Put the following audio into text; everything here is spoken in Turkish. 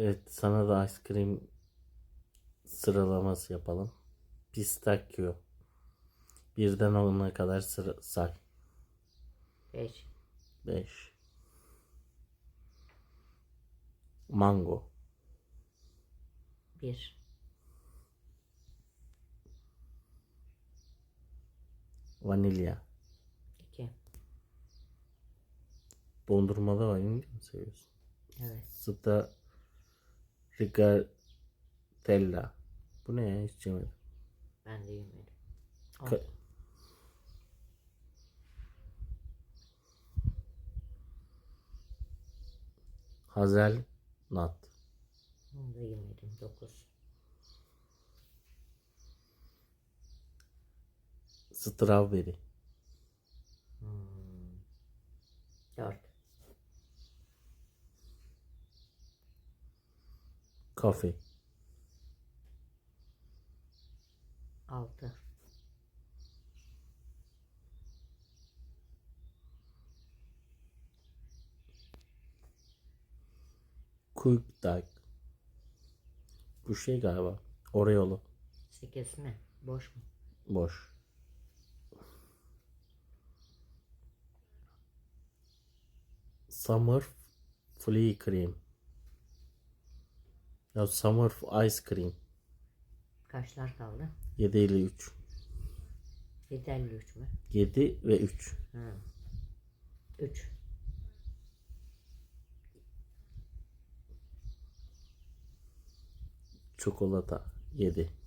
Evet sana da ice cream sıralaması yapalım. Pistachio. Birden ona kadar sıra, say. 5. 5. Mango. 1. Vanilya. 2. Dondurmada vanilya mı seviyorsun? Evet. Sta Rigatella. Bu ne ya hiç yemedim. Ben de yemedim. Ka- Altı. Hazelnut. Onu da yemedim. 9. Strawberry. 4. Coffee. 6. Quick Duck. Bu şey galiba. Oreo'lu. 8 ne? Boş mu? Boş. Summer Flea Cream. Ya Summer Ice Cream. Kaçlar kaldı? 7 ile 3. 753 mü? 7 ve 3. Ha. 3. Çikolata 7.